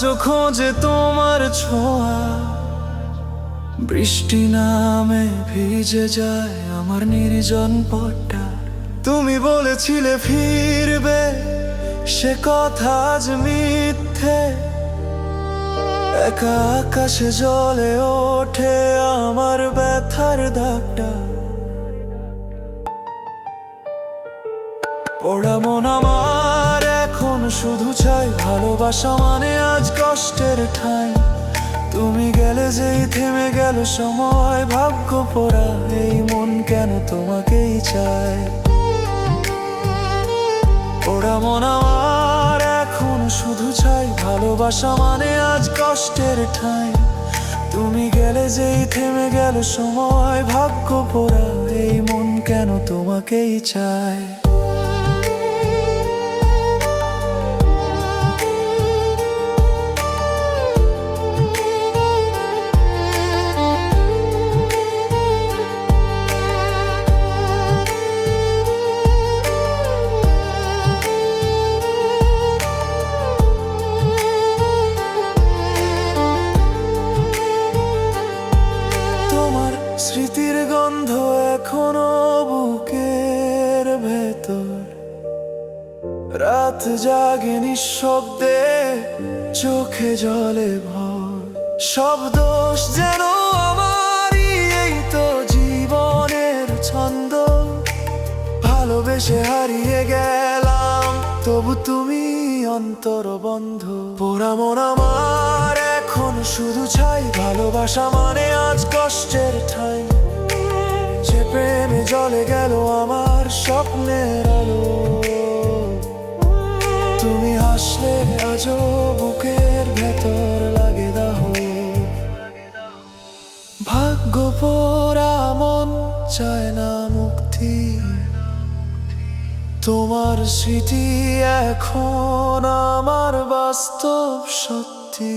আজও খোঁজে তোমার ছোঁয়া। বৃষ্টি নামে ভিজে যায় আমার নির্জন পটটা। তুমি বলেছিলে ফিরবে, সে কথা আজ মিথ্যে। একা আকাশে জলে ওঠে আমার ব্যথার দাগটা পোড়া মন আমার এখন শুধু চাই ভালোবাসা মানে আজ কষ্টের ঠাই। তুমি গেলে যেই থেমে গেল সময়, ভাগ্য পোড়া, এই মন কেন তোমাকেই চায়? ওরা মন আমার এখন শুধু চাই, ভালোবাসা মানে আজ কষ্টের ঠাই। তুমি গেলে যেই থেমে গেল সময়, ভাগ্য পোড়া, এই মন কেন তোমাকেই চায়? স্মৃতির গন্ধ এখনও বুকের ভেতর। রাত জাগে নিঃশব্দে, চোখে জলে ভর। সব দোষ যেন আমারই, এই তো জীবনের ছন্দ। ভালোবেসে হারিয়ে গেলাম, তবু তুমি অন্তর বন্ধ পোড়া মন আমার, এখন শুধু চাই ভালোবাসা মানে আজ প্রেমে জলে গেল আমার স্বপ্নের আলো। তুমি হাসলে আজও বুকের ভেতর লাগে দাহ। ভাগ্য পোড়া মন চায় না মুক্তি। তোমার স্মৃতি এখন আমার বাস্তব সত্যি